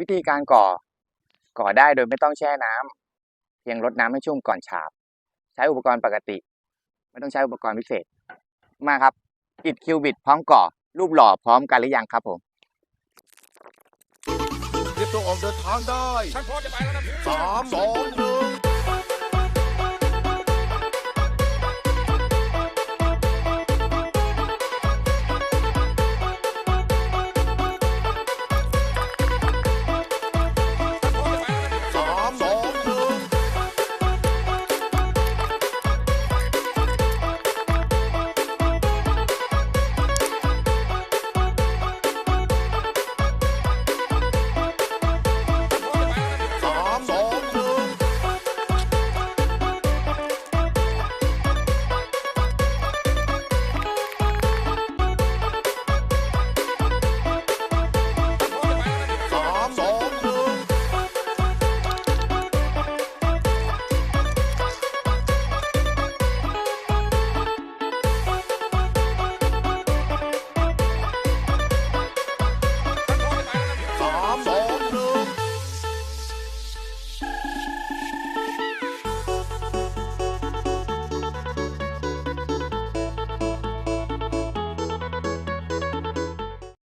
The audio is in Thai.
วิธีการก่อ ก่อได้โดยไม่ต้องแช่น้ำเพียงรดน้ำให้ชุ่มก่อนฉาบ ใช้อุปกรณ์ปกติ ไม่ต้องใช้อุปกรณ์พิเศษ มาครับอิดคิวบิดพร้อมก่อ รูปหล่อพร้อมกันหรือยังครับผมเรียบตัวออกเดินทางได้ฉันพร้อมจะไปแล้วนะสามสองหนึ่ง